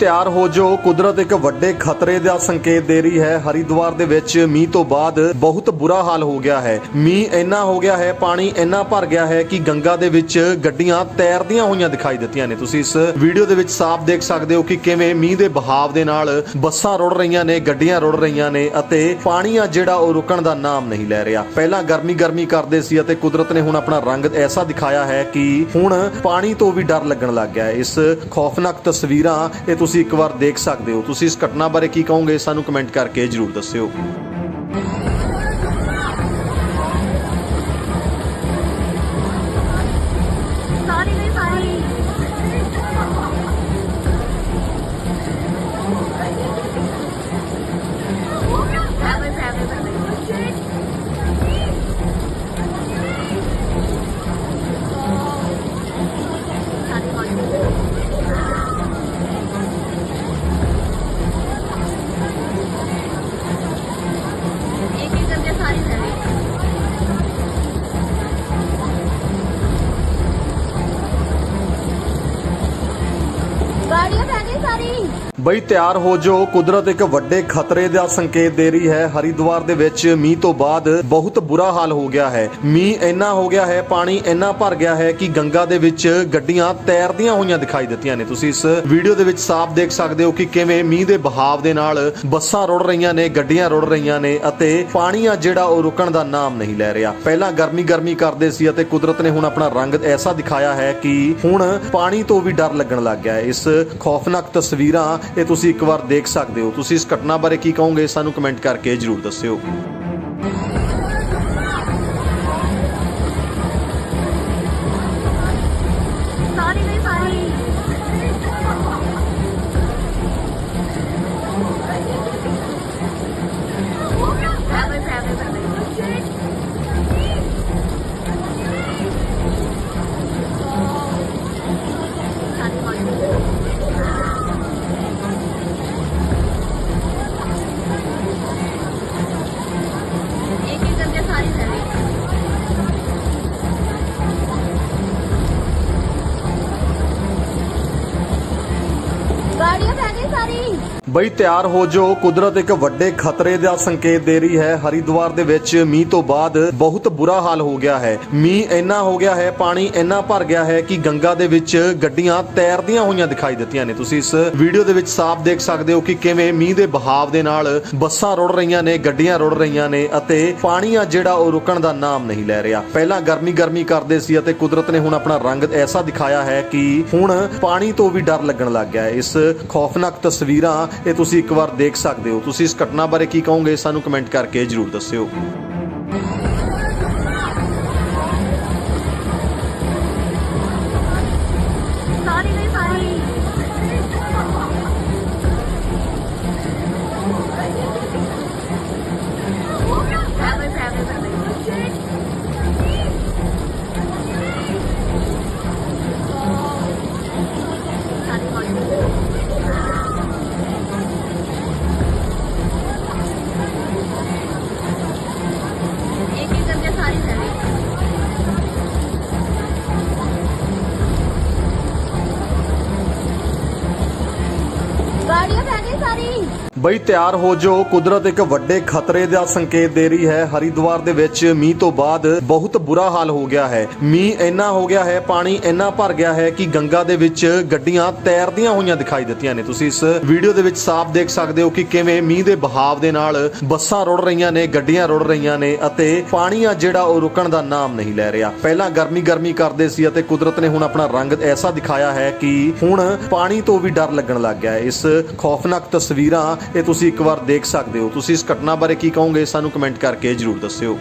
ਤਿਆਰ ਹੋ ਜੋ ਕੁਦਰਤ ਇੱਕ ਵੱਡੇ ਖਤਰੇ ਦਾ ਸੰਕੇਤ ਦੇ ਰਹੀ ਹੈ। ਹਰਿਦੁਆਰ ਦੇ ਵਿੱਚ ਮੀਂਹ ਤੋਂ ਬਾਅਦ ਬਹੁਤ ਬੁਰਾ ਹਾਲ ਹੋ ਗਿਆ ਹੈ। ਮੀਂਹ ਇੰਨਾ ਹੋ ਗਿਆ ਹੈ, ਪਾਣੀ ਇੰਨਾ ਭਰ ਗਿਆ ਹੈ ਕਿ ਗੰਗਾ ਦੇ ਵਿੱਚ ਗੱਡੀਆਂ ਤੈਰਦੀਆਂ ਹੋਈਆਂ ਦਿਖਾਈ ਦਿੱਤੀਆਂ ਨੇ। ਤੁਸੀਂ ਇਸ ਵੀਡੀਓ ਦੇ ਵਿੱਚ ਸਾਫ਼ ਦੇਖ ਸਕਦੇ ਹੋ ਕਿ ਕਿਵੇਂ ਮੀਂਹ ਦੇ ਬਹਾਵ ਦੇ ਨਾਲ ਬੱਸਾਂ ਰੁੜ ਰਹੀਆਂ ਨੇ, ਗੱਡੀਆਂ ਰੁੜ ਰਹੀਆਂ ਨੇ ਅਤੇ ਪਾਣੀ ਆ ਜਿਹੜਾ ਉਹ ਰੁਕਣ ਦਾ ਨਾਮ ਨਹੀਂ ਲੈ ਰਿਹਾ। ਪਹਿਲਾਂ ਗਰਮੀ ਗਰਮੀ ਕਰਦੇ ਸੀ ਅਤੇ ਕੁਦਰਤ ਨੇ ਹੁਣ ਆਪਣਾ ਰੰਗ ਐਸਾ ਦਿਖਾਇਆ ਹੈ ਕਿ ਹੁਣ ਪਾਣੀ ਤੋਂ ਵੀ ਡਰ ਲੱਗਣ ਲੱਗ ਗਿਆ ਹੈ। ਇਸ ਖੌਫਨਾਕ ਤਸਵੀਰਾਂ ਇਹ ਤੁਸੀਂ ਇੱਕ ਵਾਰ ਦੇਖ ਸਕਦੇ ਹੋ। ਤੁਸੀਂ ਇਸ ਘਟਨਾ ਬਾਰੇ ਕੀ ਕਹੋਗੇ, ਸਾਨੂੰ ਕਮੈਂਟ ਕਰਕੇ ਜਰੂਰ ਦੱਸਿਓ। ਬਈ ਤਿਆਰ ਹੋ ਜੋ ਕੁਦਰਤ ਇੱਕ ਵੱਡੇ ਖਤਰੇ ਦਾ ਸੰਕੇਤ ਦੇ ਰਹੀ ਹੈ। ਹਰਿਦੁਆਰ ਦੇ ਵਿੱਚ ਮੀਂਹ ਤੋਂ ਬਾਅਦ ਬਹੁਤ ਬੁਰਾ ਹਾਲ ਹੋ ਗਿਆ ਹੈ। ਮੀਂਹ ਇੰਨਾ ਹੋ ਗਿਆ ਹੈ, ਪਾਣੀ ਇੰਨਾ ਭਰ ਗਿਆ ਹੈ ਕਿ ਗੰਗਾ ਦੇ ਵਿੱਚ ਗੱਡੀਆਂ ਤੈਰਦੀਆਂ ਹੋਈਆਂ ਦਿਖਾਈ ਦਿੱਤੀਆਂ ਨੇ। ਤੁਸੀਂ ਇਸ ਵੀਡੀਓ ਦੇ ਵਿੱਚ ਸਾਫ਼ ਦੇਖ ਸਕਦੇ ਹੋ ਕਿ ਕਿਵੇਂ ਮੀਂਹ ਦੇ ਬਹਾਵ ਦੇ ਨਾਲ ਬੱਸਾਂ ਰੁੜ ਰਹੀਆਂ ਨੇ, ਗੱਡੀਆਂ ਰੁੜ ਰਹੀਆਂ ਨੇ ਅਤੇ ਪਾਣੀ ਆ ਜਿਹੜਾ ਉਹ ਰੁਕਣ ਦਾ ਨਾਮ ਨਹੀਂ ਲੈ ਰਿਹਾ। ਪਹਿਲਾਂ ਗਰਮੀ ਗਰਮੀ ਕਰਦੇ ਸੀ ਅਤੇ ਕੁਦਰਤ ਨੇ ਹੁਣ ਆਪਣਾ ਰੰਗ ਐਸਾ ਦਿਖਾਇਆ ਹੈ ਕਿ ਹੁਣ ਪਾਣੀ ਤੋਂ ਵੀ ਡਰ ਲੱਗਣ ਲੱਗ ਗਿਆ ਹੈ। ਇਸ ਖੌਫਨਾਕ ਤਸਵੀਰਾਂ ਇਹ ਤੁਸੀਂ ਇੱਕ ਵਾਰ ਦੇਖ ਸਕਦੇ ਹੋ ਤੁਸੀਂ ਇਸ ਘਟਨਾ ਬਾਰੇ ਕੀ ਕਹੋਗੇ ਸਾਨੂੰ ਕਮੈਂਟ ਕਰਕੇ ਜਰੂਰ ਦੱਸਿਓ Sorry, sorry. ਬਈ ਤਿਆਰ ਹੋ ਜੋ ਕੁਦਰਤ ਇੱਕ ਵੱਡੇ ਖਤਰੇ ਦਾ ਸੰਕੇਤ ਦੇ ਰਹੀ ਹੈ। ਹਰਿਦੁਆਰ ਦੇ ਵਿੱਚ ਮੀਂਹ ਤੋਂ ਬਾਅਦ ਬਹੁਤ ਬੁਰਾ ਹਾਲ ਹੋ ਗਿਆ ਹੈ। ਮੀਂਹ ਇੰਨਾ ਹੋ ਗਿਆ ਹੈ, ਪਾਣੀ ਇੰਨਾ ਭਰ ਗਿਆ ਹੈ ਕਿ ਗੰਗਾ ਦੇ ਵਿੱਚ ਗੱਡੀਆਂ ਤੈਰਦੀਆਂ ਹੋਈਆਂ ਦਿਖਾਈ ਦਿੱਤੀਆਂ ਨੇ। ਤੁਸੀਂ ਇਸ ਵੀਡੀਓ ਦੇ ਵਿੱਚ ਸਾਫ਼ ਦੇਖ ਸਕਦੇ ਹੋ ਕਿ ਕਿਵੇਂ ਮੀਂਹ ਦੇ ਬਹਾਵ ਦੇ ਨਾਲ ਬੱਸਾਂ ਰੁੜ ਰਹੀਆਂ ਨੇ, ਗੱਡੀਆਂ ਰੁੜ ਰਹੀਆਂ ਨੇ ਅਤੇ ਪਾਣੀ ਆ ਜਿਹੜਾ ਉਹ ਰੁਕਣ ਦਾ ਨਾਮ ਨਹੀਂ ਲੈ ਰਿਹਾ। ਪਹਿਲਾਂ ਗਰਮੀ ਗਰਮੀ ਕਰਦੇ ਸੀ ਅਤੇ ਕੁਦਰਤ ਨੇ ਹੁਣ ਆਪਣਾ ਰੰਗ ਐਸਾ ਦਿਖਾਇਆ ਹੈ ਕਿ ਹੁਣ ਪਾਣੀ ਤੋਂ ਵੀ ਡਰ ਲੱਗਣ ਲੱਗ ਗਿਆ ਹੈ। ਇਸ ਖੌਫਨਾਕ ਤਸਵੀਰਾਂ ਇਹ ਤੁਸੀਂ ਇੱਕ ਵਾਰ ਦੇਖ ਸਕਦੇ ਹੋ ਤੁਸੀਂ ਇਸ ਘਟਨਾ ਬਾਰੇ ਕੀ ਕਹੋਗੇ ਸਾਨੂੰ ਕਮੈਂਟ ਕਰਕੇ ਜਰੂਰ ਦੱਸਿਓ Sorry, sorry. ਬਈ ਤਿਆਰ ਹੋ ਜੋ ਕੁਦਰਤ ਇੱਕ ਵੱਡੇ ਖਤਰੇ ਦਾ ਸੰਕੇਤ ਦੇ ਰਹੀ ਹੈ। ਹਰਿਦੁਆਰ ਦੇ ਵਿੱਚ ਮੀਂਹ ਤੋਂ ਬਾਅਦ ਬਹੁਤ ਬੁਰਾ ਹਾਲ ਹੋ ਗਿਆ ਹੈ। ਮੀਂਹ ਇੰਨਾ ਹੋ ਗਿਆ ਹੈ, ਪਾਣੀ ਇੰਨਾ ਭਰ ਗਿਆ ਹੈ ਕਿ ਗੰਗਾ ਦੇ ਵਿੱਚ ਗੱਡੀਆਂ ਤੈਰਦੀਆਂ ਹੋਈਆਂ ਦਿਖਾਈ ਦਿੱਤੀਆਂ ਨੇ। ਤੁਸੀਂ ਇਸ ਵੀਡੀਓ ਦੇ ਵਿੱਚ ਸਾਫ਼ ਦੇਖ ਸਕਦੇ ਹੋ ਕਿ ਕਿਵੇਂ ਮੀਂਹ ਦੇ ਬਹਾਵ ਦੇ ਨਾਲ ਬੱਸਾਂ ਰੁੜ ਰਹੀਆਂ ਨੇ, ਗੱਡੀਆਂ ਰੁੜ ਰਹੀਆਂ ਨੇ ਅਤੇ ਪਾਣੀ ਆ ਜਿਹੜਾ ਉਹ ਰੁਕਣ ਦਾ ਨਾਮ ਨਹੀਂ ਲੈ ਰਿਹਾ। ਪਹਿਲਾਂ ਗਰਮੀ ਗਰਮੀ ਕਰਦੇ ਸੀ ਅਤੇ ਕੁਦਰਤ ਨੇ ਹੁਣ ਆਪਣਾ ਰੰਗ ਐਸਾ ਦਿਖਾਇਆ ਹੈ ਕਿ ਹੁਣ ਪਾਣੀ ਤੋਂ ਵੀ ਡਰ ਲੱਗਣ ਲੱਗ ਗਿਆ ਹੈ। ਇਸ ਖੌਫਨਾਕ ਤਸਵੀਰਾਂ ਇਹ ਤੁਸੀਂ ਇੱਕ ਵਾਰ ਦੇਖ ਸਕਦੇ ਹੋ। ਤੁਸੀਂ ਇਸ ਘਟਨਾ ਬਾਰੇ ਕੀ ਕਹੋਗੇ ਸਾਨੂੰ ਕਮੈਂਟ ਕਰਕੇ ਜਰੂਰ ਦੱਸਿਓ।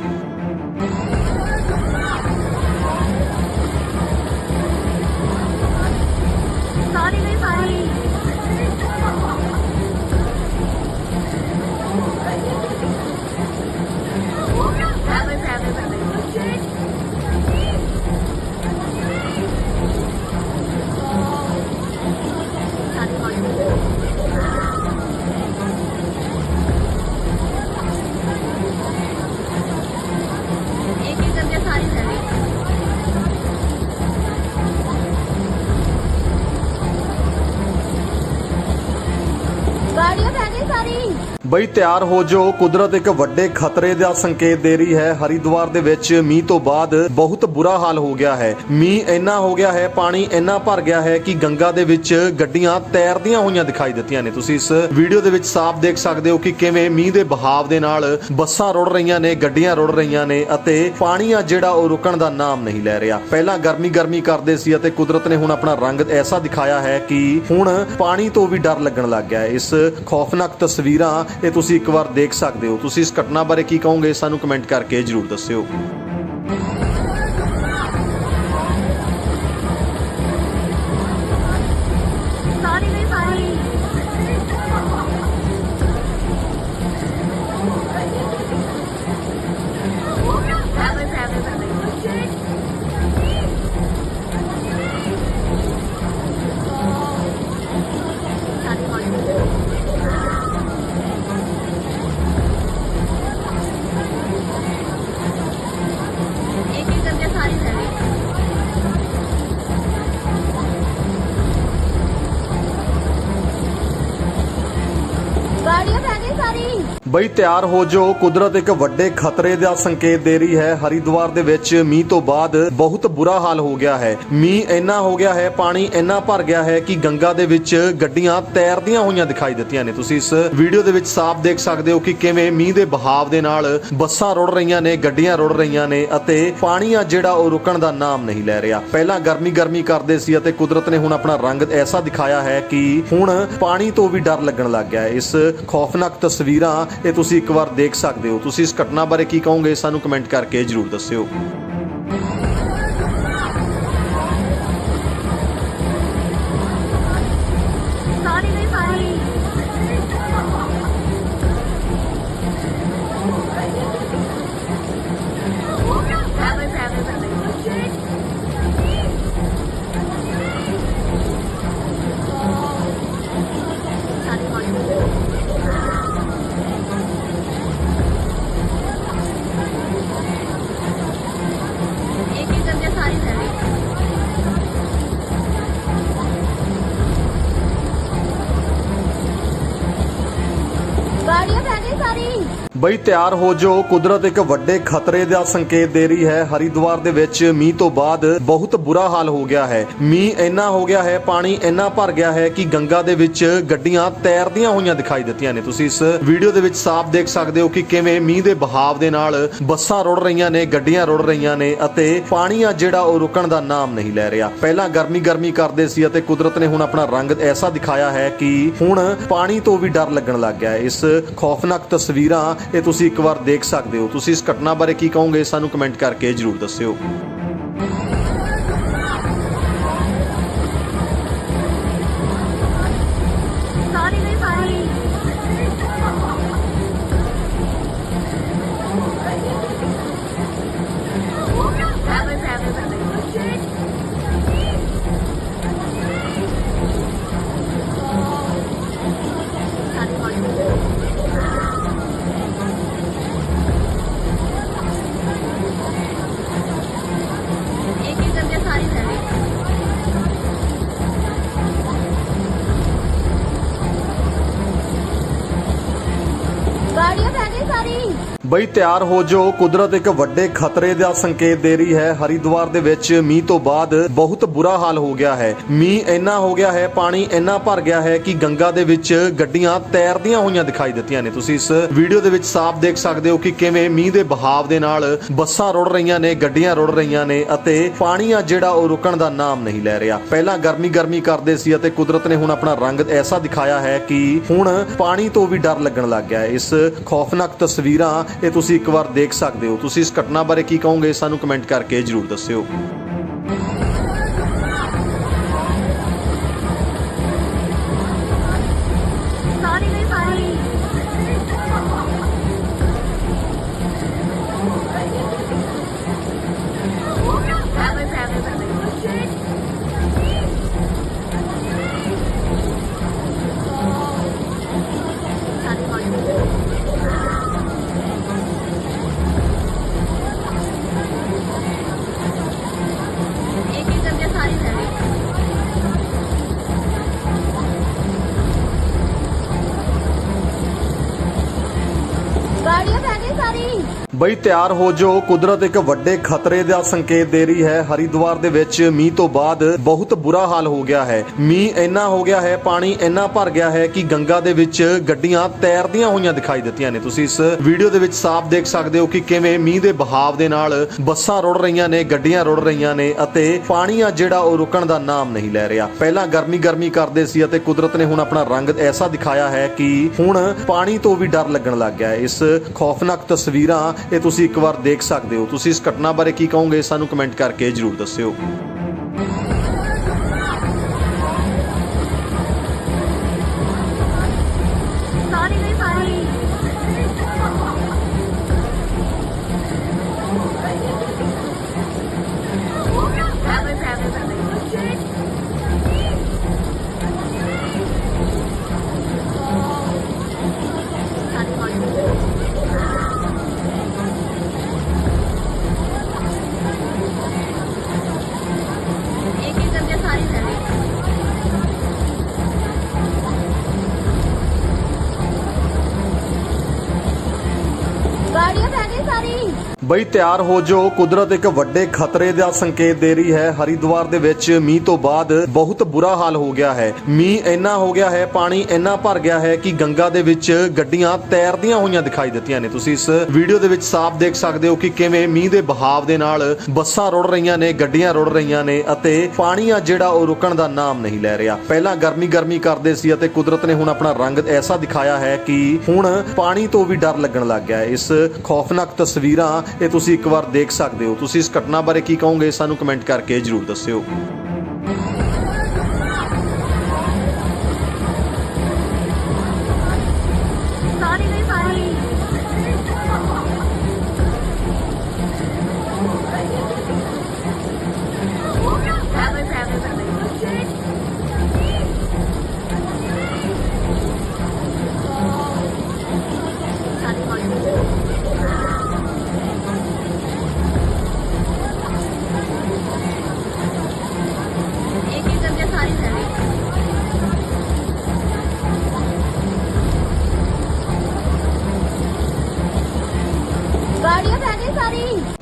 ਬਈ ਤਿਆਰ ਹੋ ਜੋ ਕੁਦਰਤ ਇੱਕ ਵੱਡੇ ਖਤਰੇ ਦਾ ਸੰਕੇਤ ਦੇ ਰਹੀ ਹੈ। ਹਰਿਦੁਆਰ ਦੇ ਵਿੱਚ ਮੀਂਹ ਤੋਂ ਬਾਅਦ ਬਹੁਤ ਬੁਰਾ ਹਾਲ ਹੋ ਗਿਆ ਹੈ। ਮੀਂਹ ਇੰਨਾ ਹੋ ਗਿਆ ਹੈ, ਪਾਣੀ ਇੰਨਾ ਭਰ ਗਿਆ ਹੈ ਕਿ ਗੰਗਾ ਦੇ ਵਿੱਚ ਗੱਡੀਆਂ ਤੈਰਦੀਆਂ ਹੋਈਆਂ ਦਿਖਾਈ ਦਿੱਤੀਆਂ ਨੇ। ਤੁਸੀਂ ਇਸ ਵੀਡੀਓ ਦੇ ਵਿੱਚ ਸਾਫ਼ ਦੇਖ ਸਕਦੇ ਹੋ ਕਿ ਕਿਵੇਂ ਮੀਂਹ ਦੇ ਬਹਾਵ ਦੇ ਨਾਲ ਬੱਸਾਂ ਰੁੜ ਰਹੀਆਂ ਨੇ, ਗੱਡੀਆਂ ਰੁੜ ਰਹੀਆਂ ਨੇ ਅਤੇ ਪਾਣੀ ਆ ਜਿਹੜਾ ਉਹ ਰੁਕਣ ਦਾ ਨਾਮ ਨਹੀਂ ਲੈ ਰਿਹਾ। ਪਹਿਲਾਂ ਗਰਮੀ ਗਰਮੀ ਕਰਦੇ ਸੀ ਅਤੇ ਕੁਦਰਤ ਨੇ ਹੁਣ ਆਪਣਾ ਰੰਗ ਐਸਾ ਦਿਖਾਇਆ ਹੈ ਕਿ ਹੁਣ ਪਾਣੀ ਤੋਂ ਵੀ ਡਰ ਲੱਗਣ ਲੱਗ ਗਿਆ ਹੈ। ਇਸ ਖੌਫਨਾਕ ਤਸਵੀਰਾਂ ਇਹ ਤੁਸੀਂ ਇੱਕ ਵਾਰ ਦੇਖ ਸਕਦੇ ਹੋ। ਤੁਸੀਂ ਇਸ ਘਟਨਾ ਬਾਰੇ ਕੀ ਕਹੋਗੇ ਸਾਨੂੰ ਕਮੈਂਟ ਕਰਕੇ ਜਰੂਰ ਦੱਸਿਓ। ਬਈ ਤਿਆਰ ਹੋ ਜੋ ਕੁਦਰਤ ਇੱਕ ਵੱਡੇ ਖਤਰੇ ਦਾ ਸੰਕੇਤ ਦੇ ਰਹੀ ਹੈ। ਹਰਿਦੁਆਰ ਦੇ ਵਿੱਚ ਮੀਂਹ ਤੋਂ ਬਾਅਦ ਬਹੁਤ ਬੁਰਾ ਹਾਲ ਹੋ ਗਿਆ ਹੈ। ਮੀਂਹ ਇੰਨਾ ਹੋ ਗਿਆ ਹੈ, ਪਾਣੀ ਇੰਨਾ ਭਰ ਗਿਆ ਹੈ ਕਿ ਗੰਗਾ ਦੇ ਵਿੱਚ ਗੱਡੀਆਂ ਤੈਰਦੀਆਂ ਹੋਈਆਂ ਦਿਖਾਈ ਦਿੱਤੀਆਂ ਨੇ। ਤੁਸੀਂ ਇਸ ਵੀਡੀਓ ਦੇ ਵਿੱਚ ਸਾਫ਼ ਦੇਖ ਸਕਦੇ ਹੋ ਕਿ ਕਿਵੇਂ ਮੀਂਹ ਦੇ ਬਹਾਵ ਦੇ ਨਾਲ ਬੱਸਾਂ ਰੁੜ ਰਹੀਆਂ ਨੇ, ਗੱਡੀਆਂ ਰੁੜ ਰਹੀਆਂ ਨੇ ਅਤੇ ਪਾਣੀ ਆ ਜਿਹੜਾ ਉਹ ਰੁਕਣ ਦਾ ਨਾਮ ਨਹੀਂ ਲੈ ਰਿਹਾ। ਪਹਿਲਾਂ ਗਰਮੀ ਗਰਮੀ ਕਰਦੇ ਸੀ ਅਤੇ ਕੁਦਰਤ ਨੇ ਹੁਣ ਆਪਣਾ ਰੰਗ ਐਸਾ ਦਿਖਾਇਆ ਹੈ ਕਿ ਹੁਣ ਪਾਣੀ ਤੋਂ ਵੀ ਡਰ ਲੱਗਣ ਲੱਗ ਗਿਆ ਹੈ। ਇਸ ਖੌਫਨਾਕ ਤਸਵੀਰਾਂ ਇਹ ਤੁਸੀਂ ਇੱਕ ਵਾਰ ਦੇਖ ਸਕਦੇ ਹੋ। ਤੁਸੀਂ ਇਸ ਘਟਨਾ ਬਾਰੇ ਕੀ ਕਹੋਗੇ ਸਾਨੂੰ ਕਮੈਂਟ ਕਰਕੇ ਜਰੂਰ ਦੱਸਿਓ। ਬਈ ਤਿਆਰ ਹੋ ਜੋ ਕੁਦਰਤ ਇੱਕ ਵੱਡੇ ਖਤਰੇ ਦਾ ਸੰਕੇਤ ਦੇ ਰਹੀ ਹੈ। ਹਰਿਦੁਆਰ ਦੇ ਵਿੱਚ ਮੀਂਹ ਤੋਂ ਬਾਅਦ ਬਹੁਤ ਬੁਰਾ ਹਾਲ ਹੋ ਗਿਆ ਹੈ। ਮੀਂਹ ਇੰਨਾ ਹੋ ਗਿਆ ਹੈ, ਪਾਣੀ ਇੰਨਾ ਭਰ ਗਿਆ ਹੈ ਕਿ ਗੰਗਾ ਦੇ ਵਿੱਚ ਗੱਡੀਆਂ ਤੈਰਦੀਆਂ ਹੋਈਆਂ ਦਿਖਾਈ ਦਿੱਤੀਆਂ ਨੇ। ਤੁਸੀਂ ਇਸ ਵੀਡੀਓ ਦੇ ਵਿੱਚ ਸਾਫ਼ ਦੇਖ ਸਕਦੇ ਹੋ ਕਿ ਕਿਵੇਂ ਮੀਂਹ ਦੇ ਬਹਾਵ ਦੇ ਨਾਲ ਬੱਸਾਂ ਰੁੜ ਰਹੀਆਂ ਨੇ, ਗੱਡੀਆਂ ਰੁੜ ਰਹੀਆਂ ਨੇ ਅਤੇ ਪਾਣੀ ਆ ਜਿਹੜਾ ਉਹ ਰੁਕਣ ਦਾ ਨਾਮ ਨਹੀਂ ਲੈ ਰਿਹਾ। ਪਹਿਲਾਂ ਗਰਮੀ ਗਰਮੀ ਕਰਦੇ ਸੀ ਅਤੇ ਕੁਦਰਤ ਨੇ ਹੁਣ ਆਪਣਾ ਰੰਗ ਐਸਾ ਦਿਖਾਇਆ ਹੈ ਕਿ ਹੁਣ ਪਾਣੀ ਤੋਂ ਵੀ ਡਰ ਲੱਗਣ ਲੱਗ ਗਿਆ ਹੈ। ਇਸ ਖੌਫਨਾਕ ਤਸਵੀਰਾਂ ਇਹ ਤੁਸੀਂ ਇੱਕ ਵਾਰ ਦੇਖ ਸਕਦੇ ਹੋ। ਤੁਸੀਂ ਇਸ ਘਟਨਾ ਬਾਰੇ ਕੀ ਕਹੋਗੇ ਸਾਨੂੰ ਕਮੈਂਟ ਕਰਕੇ ਜਰੂਰ ਦੱਸਿਓ। ਬਈ ਤਿਆਰ ਹੋ ਜੋ ਕੁਦਰਤ ਇੱਕ ਵੱਡੇ ਖਤਰੇ ਦਾ ਸੰਕੇਤ ਦੇ ਰਹੀ ਹੈ। ਹਰਿਦੁਆਰ ਦੇ ਵਿੱਚ ਮੀਂਹ ਤੋਂ ਬਾਅਦ ਬਹੁਤ ਬੁਰਾ ਹਾਲ ਹੋ ਗਿਆ ਹੈ। ਮੀਂਹ ਇੰਨਾ ਹੋ ਗਿਆ ਹੈ, ਪਾਣੀ ਇੰਨਾ ਭਰ ਗਿਆ ਹੈ ਕਿ ਗੰਗਾ ਦੇ ਵਿੱਚ ਗੱਡੀਆਂ ਤੈਰਦੀਆਂ ਹੋਈਆਂ ਦਿਖਾਈ ਦਿੱਤੀਆਂ ਨੇ। ਤੁਸੀਂ ਇਸ ਵੀਡੀਓ ਦੇ ਵਿੱਚ ਸਾਫ਼ ਦੇਖ ਸਕਦੇ ਹੋ ਕਿ ਕਿਵੇਂ ਮੀਂਹ ਦੇ ਬਹਾਵ ਦੇ ਨਾਲ ਬੱਸਾਂ ਰੁੜ ਰਹੀਆਂ ਨੇ, ਗੱਡੀਆਂ ਰੁੜ ਰਹੀਆਂ ਨੇ ਅਤੇ ਪਾਣੀ ਆ ਜਿਹੜਾ ਉਹ ਰੁਕਣ ਦਾ ਨਾਮ ਨਹੀਂ ਲੈ ਰਿਹਾ। ਪਹਿਲਾਂ ਗਰਮੀ ਗਰਮੀ ਕਰਦੇ ਸੀ ਅਤੇ ਕੁਦਰਤ ਨੇ ਹੁਣ ਆਪਣਾ ਰੰਗ ਐਸਾ ਦਿਖਾਇਆ ਹੈ ਕਿ ਹੁਣ ਪਾਣੀ ਤੋਂ ਵੀ ਡਰ ਲੱਗਣ ਲੱਗ ਗਿਆ ਹੈ। ਇਸ ਖੌਫਨਾਕ ਤਸਵੀਰਾਂ ਇਹ ਤੁਸੀਂ ਇੱਕ ਵਾਰ ਦੇਖ ਸਕਦੇ ਹੋ। ਤੁਸੀਂ ਇਸ ਘਟਨਾ ਬਾਰੇ ਕੀ ਕਹੋਗੇ, ਸਾਨੂੰ ਕਮੈਂਟ ਕਰਕੇ ਜਰੂਰ ਦੱਸਿਓ। ਬਈ ਤਿਆਰ ਹੋ ਜੋ ਕੁਦਰਤ ਇੱਕ ਵੱਡੇ ਖਤਰੇ ਦਾ ਸੰਕੇਤ ਦੇ ਰਹੀ ਹੈ। ਹਰਿਦੁਆਰ ਦੇ ਵਿੱਚ ਮੀਂਹ ਤੋਂ ਬਾਅਦ ਬਹੁਤ ਬੁਰਾ ਹਾਲ ਹੋ ਗਿਆ ਹੈ। ਮੀਂਹ ਇੰਨਾ ਹੋ ਗਿਆ ਹੈ, ਪਾਣੀ ਇੰਨਾ ਭਰ ਗਿਆ ਹੈ ਕਿ ਗੰਗਾ ਦੇ ਵਿੱਚ ਗੱਡੀਆਂ ਤੈਰਦੀਆਂ ਹੋਈਆਂ ਦਿਖਾਈ ਦਿੱਤੀਆਂ ਨੇ। ਤੁਸੀਂ ਇਸ ਵੀਡੀਓ ਦੇ ਵਿੱਚ ਸਾਫ਼ ਦੇਖ ਸਕਦੇ ਹੋ ਕਿ ਕਿਵੇਂ ਮੀਂਹ ਦੇ ਬਹਾਵ ਦੇ ਨਾਲ ਬੱਸਾਂ ਰੁੜ ਰਹੀਆਂ ਨੇ, ਗੱਡੀਆਂ ਰੁੜ ਰਹੀਆਂ ਨੇ ਅਤੇ ਪਾਣੀ ਆ ਜਿਹੜਾ ਉਹ ਰੁਕਣ ਦਾ ਨਾਮ ਨਹੀਂ ਲੈ ਰਿਹਾ। ਪਹਿਲਾਂ ਗਰਮੀ ਗਰਮੀ ਕਰਦੇ ਸੀ ਅਤੇ ਕੁਦਰਤ ਨੇ ਹੁਣ ਆਪਣਾ ਰੰਗ ਐਸਾ ਦਿਖਾਇਆ ਹੈ ਕਿ ਹੁਣ ਪਾਣੀ ਤੋਂ ਵੀ ਡਰ ਲੱਗਣ ਲੱਗ ਗਿਆ ਹੈ। ਇਸ ਖੌਫਨਾਕ ਤਸਵੀਰਾਂ ਇਹ ਤੁਸੀਂ ਇੱਕ ਵਾਰ ਦੇਖ ਸਕਦੇ ਹੋ। ਤੁਸੀਂ ਇਸ ਘਟਨਾ ਬਾਰੇ ਕੀ ਕਹੋਗੇ, ਸਾਨੂੰ ਕਮੈਂਟ ਕਰਕੇ ਜਰੂਰ ਦੱਸਿਓ। ਬਈ ਤਿਆਰ ਹੋ ਜੋ ਕੁਦਰਤ ਇੱਕ ਵੱਡੇ ਖਤਰੇ ਦਾ ਸੰਕੇਤ ਦੇ ਰਹੀ ਹੈ। ਹਰਿਦੁਆਰ ਦੇ ਵਿੱਚ ਮੀਂਹ ਤੋਂ ਬਾਅਦ ਬਹੁਤ ਬੁਰਾ ਹਾਲ ਹੋ ਗਿਆ ਹੈ। ਮੀਂਹ ਇੰਨਾ ਹੋ ਗਿਆ ਹੈ, ਪਾਣੀ ਇੰਨਾ ਭਰ ਗਿਆ ਹੈ ਕਿ ਗੰਗਾ ਦੇ ਵਿੱਚ ਗੱਡੀਆਂ ਤੈਰਦੀਆਂ ਹੋਈਆਂ ਦਿਖਾਈ ਦਿੱਤੀਆਂ ਨੇ। ਤੁਸੀਂ ਇਸ ਵੀਡੀਓ ਦੇ ਵਿੱਚ ਸਾਫ਼ ਦੇਖ ਸਕਦੇ ਹੋ ਕਿ ਕਿਵੇਂ ਮੀਂਹ ਦੇ ਬਹਾਵ ਦੇ ਨਾਲ ਬੱਸਾਂ ਰੁੜ ਰਹੀਆਂ ਨੇ, ਗੱਡੀਆਂ ਰੁੜ ਰਹੀਆਂ ਨੇ ਅਤੇ ਪਾਣੀ ਆ ਜਿਹੜਾ ਉਹ ਰੁਕਣ ਦਾ ਨਾਮ ਨਹੀਂ ਲੈ ਰਿਹਾ। ਪਹਿਲਾਂ ਗਰਮੀ ਗਰਮੀ ਕਰਦੇ ਸੀ ਅਤੇ ਕੁਦਰਤ ਨੇ ਹੁਣ ਆਪਣਾ ਰੰਗ ਐਸਾ ਦਿਖਾਇਆ ਹੈ ਕਿ ਹੁਣ ਪਾਣੀ ਤੋਂ ਵੀ ਡਰ ਲੱਗਣ ਲੱਗ ਗਿਆ ਇਸ ਖੌਫਨਾਕ ਤਸਵੀਰਾਂ ਇਹ ਤੁਸੀਂ ਇੱਕ ਵਾਰ ਦੇਖ ਸਕਦੇ ਹੋ। ਤੁਸੀਂ ਇਸ ਘਟਨਾ ਬਾਰੇ ਕੀ ਕਹੋਗੇ, ਸਾਨੂੰ ਕਮੈਂਟ ਕਰਕੇ ਜਰੂਰ ਦੱਸਿਓ।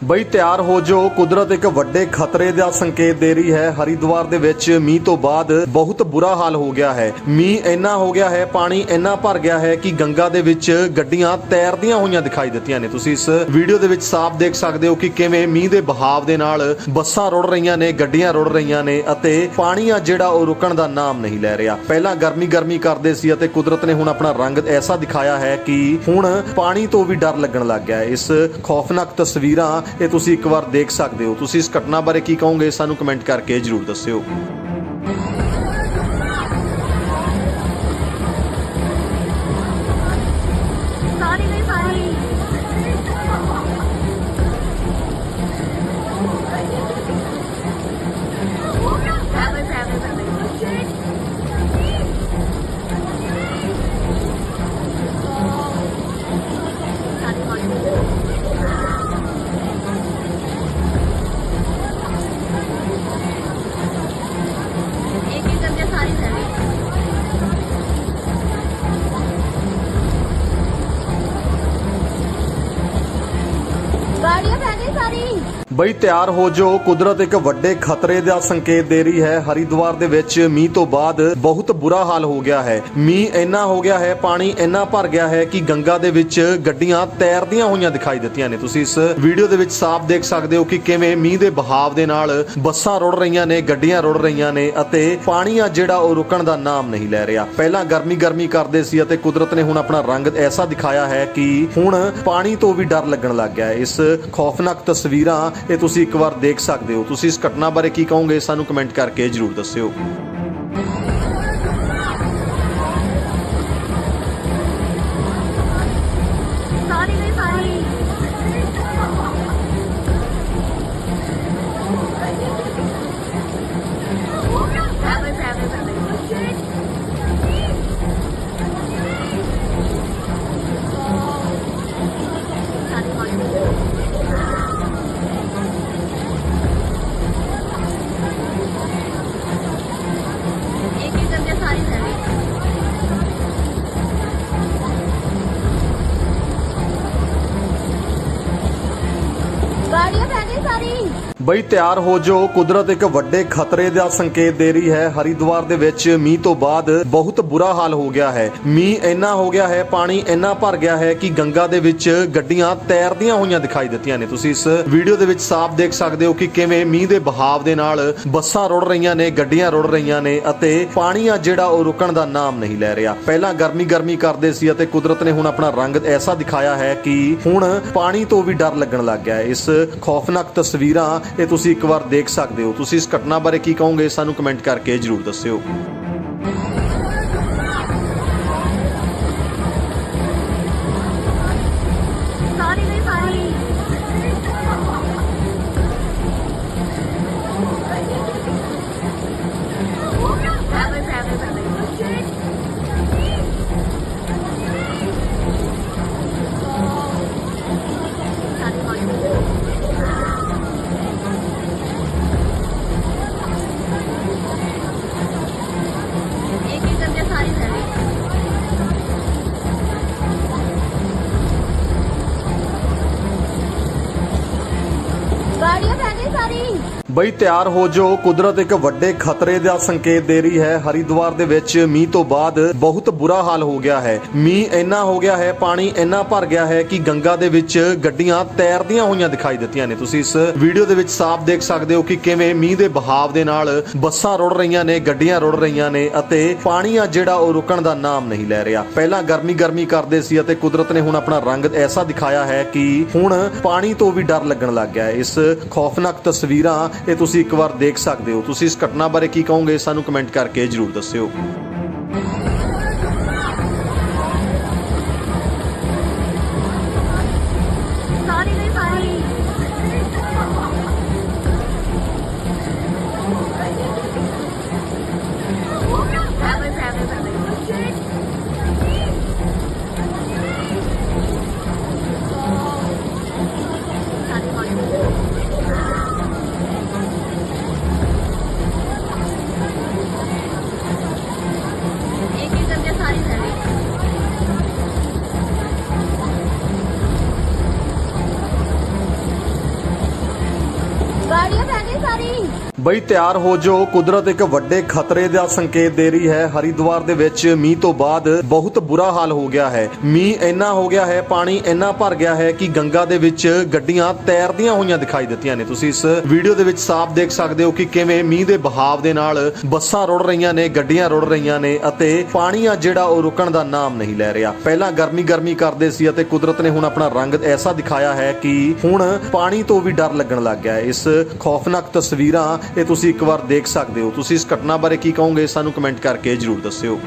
ਬਈ ਤਿਆਰ ਹੋ ਜੋ ਕੁਦਰਤ ਇੱਕ ਵੱਡੇ ਖਤਰੇ ਦਾ ਸੰਕੇਤ ਦੇ ਰਹੀ ਹੈ। ਹਰਿਦੁਆਰ ਦੇ ਵਿੱਚ ਮੀਂਹ ਤੋਂ ਬਾਅਦ ਬਹੁਤ ਬੁਰਾ ਹਾਲ ਹੋ ਗਿਆ ਹੈ। ਮੀਂਹ ਇੰਨਾ ਹੋ ਗਿਆ ਹੈ, ਪਾਣੀ ਇੰਨਾ ਭਰ ਗਿਆ ਹੈ ਕਿ ਗੰਗਾ ਦੇ ਵਿੱਚ ਗੱਡੀਆਂ ਤੈਰਦੀਆਂ ਹੋਈਆਂ ਦਿਖਾਈ ਦਿੱਤੀਆਂ ਨੇ। ਤੁਸੀਂ ਇਸ ਵੀਡੀਓ ਦੇ ਵਿੱਚ ਸਾਫ਼ ਦੇਖ ਸਕਦੇ ਹੋ ਕਿ ਕਿਵੇਂ ਮੀਂਹ ਦੇ ਬਹਾਵ ਦੇ ਨਾਲ ਬੱਸਾਂ ਰੁੜ ਰਹੀਆਂ ਨੇ, ਗੱਡੀਆਂ ਰੁੜ ਰਹੀਆਂ ਨੇ ਅਤੇ ਪਾਣੀ ਆ ਜਿਹੜਾ ਉਹ ਰੁਕਣ ਦਾ ਨਾਮ ਨਹੀਂ ਲੈ ਰਿਹਾ। ਪਹਿਲਾਂ ਗਰਮੀ ਗਰਮੀ ਕਰਦੇ ਸੀ ਅਤੇ ਕੁਦਰਤ ਨੇ ਹੁਣ ਆਪਣਾ ਰੰਗ ਐਸਾ ਦਿਖਾਇਆ ਹੈ ਕਿ ਹੁਣ ਪਾਣੀ ਤੋਂ ਵੀ ਡਰ ਲੱਗਣ ਲੱਗ ਗਿਆ ਇਸ ਖੌਫਨਾਕ ਤਸਵੀਰਾਂ ਇਹ ਤੁਸੀਂ ਇੱਕ ਵਾਰ ਦੇਖ ਸਕਦੇ ਹੋ। ਤੁਸੀਂ ਇਸ ਘਟਨਾ ਬਾਰੇ ਕੀ ਕਹੋਗੇ, ਸਾਨੂੰ ਕਮੈਂਟ ਕਰਕੇ ਜਰੂਰ ਦੱਸਿਓ। ਬਈ ਤਿਆਰ ਹੋ ਜੋ ਕੁਦਰਤ ਇੱਕ ਵੱਡੇ ਖਤਰੇ ਦਾ ਸੰਕੇਤ ਦੇ ਰਹੀ ਹੈ। ਹਰਿਦੁਆਰ ਦੇ ਵਿੱਚ ਮੀਂਹ ਤੋਂ ਬਾਅਦ ਬਹੁਤ ਬੁਰਾ ਹਾਲ ਹੋ ਗਿਆ ਹੈ। ਮੀਂਹ ਇੰਨਾ ਹੋ ਗਿਆ ਹੈ, ਪਾਣੀ ਇੰਨਾ ਭਰ ਗਿਆ ਹੈ ਕਿ ਗੰਗਾ ਦੇ ਵਿੱਚ ਗੱਡੀਆਂ ਤੈਰਦੀਆਂ ਹੋਈਆਂ ਦਿਖਾਈ ਦਿੱਤੀਆਂ ਨੇ। ਤੁਸੀਂ ਇਸ ਵੀਡੀਓ ਦੇ ਵਿੱਚ ਸਾਫ਼ ਦੇਖ ਸਕਦੇ ਹੋ ਕਿ ਕਿਵੇਂ ਮੀਂਹ ਦੇ ਬਹਾਵ ਦੇ ਨਾਲ ਬੱਸਾਂ ਰੁੜ ਰਹੀਆਂ ਨੇ, ਗੱਡੀਆਂ ਰੁੜ ਰਹੀਆਂ ਨੇ ਅਤੇ ਪਾਣੀ ਆ ਜਿਹੜਾ ਉਹ ਰੁਕਣ ਦਾ ਨਾਮ ਨਹੀਂ ਲੈ ਰਿਹਾ। ਪਹਿਲਾਂ ਗਰਮੀ ਗਰਮੀ ਕਰਦੇ ਸੀ ਅਤੇ ਕੁਦਰਤ ਨੇ ਹੁਣ ਆਪਣਾ ਰੰਗ ਐਸਾ ਦਿਖਾਇਆ ਹੈ ਕਿ ਹੁਣ ਪਾਣੀ ਤੋਂ ਵੀ ਡਰ ਲੱਗਣ ਲੱਗ ਗਿਆ ਹੈ। ਇਸ ਖੌਫਨਾਕ ਤਸਵੀਰਾਂ ਇਹ ਤੁਸੀਂ ਇੱਕ ਵਾਰ ਦੇਖ ਸਕਦੇ ਹੋ। ਤੁਸੀਂ ਇਸ ਘਟਨਾ ਬਾਰੇ ਕੀ ਕਹੋਗੇ, ਸਾਨੂੰ ਕਮੈਂਟ ਕਰਕੇ ਜਰੂਰ ਦੱਸਿਓ। ਬਈ ਤਿਆਰ ਹੋ ਜੋ ਕੁਦਰਤ ਇੱਕ ਵੱਡੇ ਖਤਰੇ ਦਾ ਸੰਕੇਤ ਦੇ ਰਹੀ ਹੈ। ਹਰਿਦੁਆਰ ਦੇ ਵਿੱਚ ਮੀਂਹ ਤੋਂ ਬਾਅਦ ਬਹੁਤ ਬੁਰਾ ਹਾਲ ਹੋ ਗਿਆ ਹੈ। ਮੀਂਹ ਇੰਨਾ ਹੋ ਗਿਆ ਹੈ, ਪਾਣੀ ਇੰਨਾ ਭਰ ਗਿਆ ਹੈ ਕਿ ਗੰਗਾ ਦੇ ਵਿੱਚ ਗੱਡੀਆਂ ਤੈਰਦੀਆਂ ਹੋਈਆਂ ਦਿਖਾਈ ਦਿੱਤੀਆਂ ਨੇ। ਤੁਸੀਂ ਇਸ ਵੀਡੀਓ ਦੇ ਵਿੱਚ ਸਾਫ਼ ਦੇਖ ਸਕਦੇ ਹੋ ਕਿ ਕਿਵੇਂ ਮੀਂਹ ਦੇ ਬਹਾਵ ਦੇ ਨਾਲ ਬੱਸਾਂ ਰੁੜ ਰਹੀਆਂ ਨੇ, ਗੱਡੀਆਂ ਰੁੜ ਰਹੀਆਂ ਨੇ ਅਤੇ ਪਾਣੀ ਆ ਜਿਹੜਾ ਉਹ ਰੁਕਣ ਦਾ ਨਾਮ ਨਹੀਂ ਲੈ ਰਿਹਾ। ਪਹਿਲਾਂ ਗਰਮੀ ਗਰਮੀ ਕਰਦੇ ਸੀ ਅਤੇ ਕੁਦਰਤ ਨੇ ਹੁਣ ਆਪਣਾ ਰੰਗ ਐਸਾ ਦਿਖਾਇਆ ਹੈ ਕਿ ਹੁਣ ਪਾਣੀ ਤੋਂ ਵੀ ਡਰ ਲੱਗਣ ਲੱਗ ਗਿਆ ਹੈ। ਇਸ ਖੌਫਨਾਕ ਤਸਵੀਰਾਂ ਇਹ ਤੁਸੀਂ ਇੱਕ ਵਾਰ ਦੇਖ ਸਕਦੇ ਹੋ। ਤੁਸੀਂ ਇਸ ਘਟਨਾ ਬਾਰੇ ਕੀ ਕਹੋਗੇ ਸਾਨੂੰ ਕਮੈਂਟ ਕਰਕੇ ਜਰੂਰ ਦੱਸਿਓ। ਬਈ ਤਿਆਰ ਹੋ ਜੋ ਕੁਦਰਤ ਇੱਕ ਵੱਡੇ ਖਤਰੇ ਦਾ ਸੰਕੇਤ ਦੇ ਰਹੀ ਹੈ। ਹਰਿਦੁਆਰ ਦੇ ਵਿੱਚ ਮੀਂਹ ਤੋਂ ਬਾਅਦ ਬਹੁਤ ਬੁਰਾ ਹਾਲ ਹੋ ਗਿਆ ਹੈ। ਮੀਂਹ ਇੰਨਾ ਹੋ ਗਿਆ ਹੈ, ਪਾਣੀ ਇੰਨਾ ਭਰ ਗਿਆ ਹੈ ਕਿ ਗੰਗਾ ਦੇ ਵਿੱਚ ਗੱਡੀਆਂ ਤੈਰਦੀਆਂ ਹੋਈਆਂ ਦਿਖਾਈ ਦਿੱਤੀਆਂ ਨੇ। ਤੁਸੀਂ ਇਸ ਵੀਡੀਓ ਦੇ ਵਿੱਚ ਸਾਫ਼ ਦੇਖ ਸਕਦੇ ਹੋ ਕਿ ਕਿਵੇਂ ਮੀਂਹ ਦੇ ਬਹਾਵ ਦੇ ਨਾਲ ਬੱਸਾਂ ਰੁੜ ਰਹੀਆਂ ਨੇ, ਗੱਡੀਆਂ ਰੁੜ ਰਹੀਆਂ ਨੇ ਅਤੇ ਪਾਣੀ ਆ ਜਿਹੜਾ ਉਹ ਰੁਕਣ ਦਾ ਨਾਮ ਨਹੀਂ ਲੈ ਰਿਹਾ। ਪਹਿਲਾਂ ਗਰਮੀ ਗਰਮੀ ਕਰਦੇ ਸੀ ਅਤੇ ਕੁਦਰਤ ਨੇ ਹੁਣ ਆਪਣਾ ਰੰਗ ਐਸਾ ਦਿਖਾਇਆ ਹੈ ਕਿ ਹੁਣ ਪਾਣੀ ਤੋਂ ਵੀ ਡਰ ਲੱਗਣ ਲੱਗ ਗਿਆ ਇਸ ਖੌਫਨਾਕ ਤਸਵੀਰਾਂ ਇਹ ਤੁਸੀਂ ਇੱਕ ਵਾਰ ਦੇਖ ਸਕਦੇ ਹੋ। ਤੁਸੀਂ ਇਸ ਘਟਨਾ ਬਾਰੇ ਕੀ ਕਹੋਗੇ, ਸਾਨੂੰ ਕਮੈਂਟ ਕਰਕੇ ਜਰੂਰ ਦੱਸਿਓ। ਬਈ ਤਿਆਰ ਹੋ ਜੋ ਕੁਦਰਤ ਇੱਕ ਵੱਡੇ ਖਤਰੇ ਦਾ ਸੰਕੇਤ ਦੇ ਰਹੀ ਹੈ। ਹਰਿਦੁਆਰ ਦੇ ਵਿੱਚ ਮੀਂਹ ਤੋਂ ਬਾਅਦ ਬਹੁਤ ਬੁਰਾ ਹਾਲ ਹੋ ਗਿਆ ਹੈ। ਮੀਂਹ ਇੰਨਾ ਹੋ ਗਿਆ ਹੈ, ਪਾਣੀ ਇੰਨਾ ਭਰ ਗਿਆ ਹੈ ਕਿ ਗੰਗਾ ਦੇ ਵਿੱਚ ਗੱਡੀਆਂ ਤੈਰਦੀਆਂ ਹੋਈਆਂ ਦਿਖਾਈ ਦਿੱਤੀਆਂ ਨੇ। ਤੁਸੀਂ ਇਸ ਵੀਡੀਓ ਦੇ ਵਿੱਚ ਸਾਫ਼ ਦੇਖ ਸਕਦੇ ਹੋ ਕਿ ਕਿਵੇਂ ਮੀਂਹ ਦੇ ਬਹਾਵ ਦੇ ਨਾਲ ਬੱਸਾਂ ਰੁੜ ਰਹੀਆਂ ਨੇ, ਗੱਡੀਆਂ ਰੁੜ ਰਹੀਆਂ ਨੇ ਅਤੇ ਪਾਣੀ ਆ ਜਿਹੜਾ ਉਹ ਰੁਕਣ ਦਾ ਨਾਮ ਨਹੀਂ ਲੈ ਰਿਹਾ। ਪਹਿਲਾਂ ਗਰਮੀ ਗਰਮੀ ਕਰਦੇ ਸੀ ਅਤੇ ਕੁਦਰਤ ਨੇ ਹੁਣ ਆਪਣਾ ਰੰਗ ਐਸਾ ਦਿਖਾਇਆ ਹੈ ਕਿ ਹੁਣ ਪਾਣੀ ਤੋਂ ਵੀ ਡਰ ਲੱਗਣ ਲੱਗ ਗਿਆ ਇਸ ਖੌਫਨਾਕ ਤਸਵੀਰਾਂ ਇਹ ਤੁਸੀਂ ਇੱਕ ਵਾਰ ਦੇਖ ਸਕਦੇ ਹੋ। ਤੁਸੀਂ ਇਸ ਘਟਨਾ ਬਾਰੇ ਕੀ ਕਹੋਗੇ, ਸਾਨੂੰ ਕਮੈਂਟ ਕਰਕੇ ਜਰੂਰ ਦੱਸਿਓ।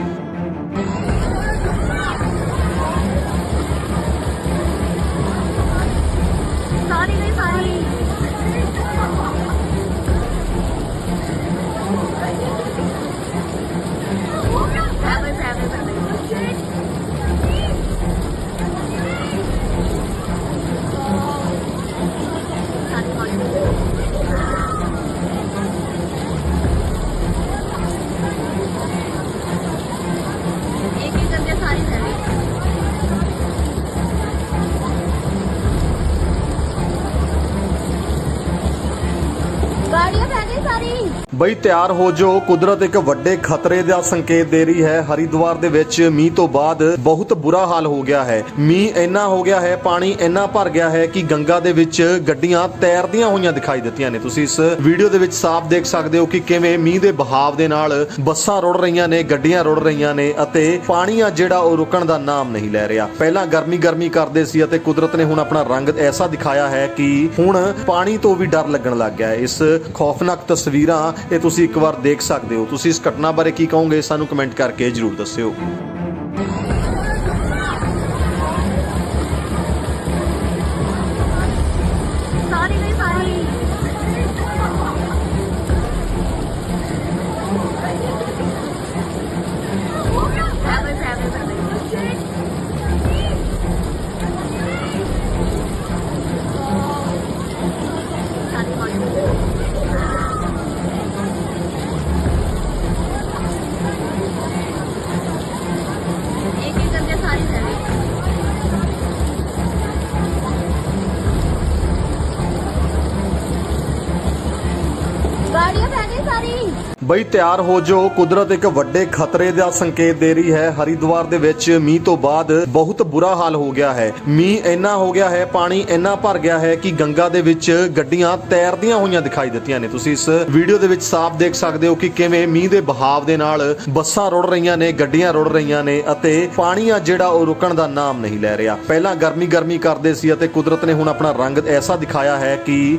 ਬਈ ਤਿਆਰ ਹੋ ਜੋ ਕੁਦਰਤ ਇੱਕ ਵੱਡੇ ਖਤਰੇ ਦਾ ਸੰਕੇਤ ਦੇ ਰਹੀ ਹੈ। ਹਰਿਦੁਆਰ ਦੇ ਵਿੱਚ ਮੀਂਹ ਤੋਂ ਬਾਅਦ ਬਹੁਤ ਬੁਰਾ ਹਾਲ ਹੋ ਗਿਆ ਹੈ। ਮੀਂਹ ਇੰਨਾ ਹੋ ਗਿਆ ਹੈ, ਪਾਣੀ ਇੰਨਾ ਭਰ ਗਿਆ ਹੈ ਕਿ ਗੰਗਾ ਦੇ ਵਿੱਚ ਗੱਡੀਆਂ ਤੈਰਦੀਆਂ ਹੋਈਆਂ ਦਿਖਾਈ ਦਿੱਤੀਆਂ ਨੇ। ਤੁਸੀਂ ਇਸ ਵੀਡੀਓ ਦੇ ਵਿੱਚ ਸਾਫ਼ ਦੇਖ ਸਕਦੇ ਹੋ ਕਿ ਕਿਵੇਂ ਮੀਂਹ ਦੇ ਬਹਾਵ ਦੇ ਨਾਲ ਬੱਸਾਂ ਰੁੜ ਰਹੀਆਂ ਨੇ, ਗੱਡੀਆਂ ਰੁੜ ਰਹੀਆਂ ਨੇ ਅਤੇ ਪਾਣੀ ਆ ਜਿਹੜਾ ਉਹ ਰੁਕਣ ਦਾ ਨਾਮ ਨਹੀਂ ਲੈ ਰਿਹਾ। ਪਹਿਲਾਂ ਗਰਮੀ ਗਰਮੀ ਕਰਦੇ ਸੀ ਅਤੇ ਕੁਦਰਤ ਨੇ ਹੁਣ ਆਪਣਾ ਰੰਗ ਐਸਾ ਦਿਖਾਇਆ ਹੈ ਕਿ ਹੁਣ ਪਾਣੀ ਤੋਂ ਵੀ ਡਰ ਲੱਗਣ ਲੱਗ ਗਿਆ ਇਸ ਖੌਫਨਾਕ ਤਸਵੀਰਾਂ ਇਹ ਤੁਸੀਂ ਇੱਕ ਵਾਰ ਦੇਖ ਸਕਦੇ ਹੋ। ਤੁਸੀਂ ਇਸ ਘਟਨਾ ਬਾਰੇ ਕੀ ਕਹੋਗੇ, ਸਾਨੂੰ ਕਮੈਂਟ ਕਰਕੇ ਜਰੂਰ ਦੱਸਿਓ। ਬਈ ਤਿਆਰ ਹੋ ਜੋ ਕੁਦਰਤ ਇੱਕ ਵੱਡੇ ਖਤਰੇ ਦਾ ਸੰਕੇਤ ਦੇ ਰਹੀ ਹੈ। ਹਰਿਦੁਆਰ ਦੇ ਵਿੱਚ ਮੀਂਹ ਤੋਂ ਬਾਅਦ ਬਹੁਤ ਬੁਰਾ ਹਾਲ ਹੋ ਗਿਆ ਹੈ। ਮੀਂਹ ਇੰਨਾ ਹੋ ਗਿਆ ਹੈ, ਪਾਣੀ ਇੰਨਾ ਭਰ ਗਿਆ ਹੈ ਕਿ ਗੰਗਾ ਦੇ ਵਿੱਚ ਗੱਡੀਆਂ ਤੈਰਦੀਆਂ ਹੋਈਆਂ ਦਿਖਾਈ ਦਿੱਤੀਆਂ ਨੇ। ਤੁਸੀਂ ਇਸ ਵੀਡੀਓ ਦੇ ਵਿੱਚ ਸਾਫ਼ ਦੇਖ ਸਕਦੇ ਹੋ ਕਿ ਕਿਵੇਂ ਮੀਂਹ ਦੇ ਬਹਾਵ ਦੇ ਨਾਲ ਬੱਸਾਂ ਰੁੜ ਰਹੀਆਂ ਨੇ, ਗੱਡੀਆਂ ਰੁੜ ਰਹੀਆਂ ਨੇ ਅਤੇ ਪਾਣੀ ਆ ਜਿਹੜਾ ਉਹ ਰੁਕਣ ਦਾ ਨਾਮ ਨਹੀਂ ਲੈ ਰਿਹਾ। ਪਹਿਲਾਂ ਗਰਮੀ ਗਰਮੀ ਕਰਦੇ ਸੀ ਅਤੇ ਕੁਦਰਤ ਨੇ ਹੁਣ ਆਪਣਾ ਰੰਗ ਐਸਾ ਦਿਖਾਇਆ ਹੈ ਕਿ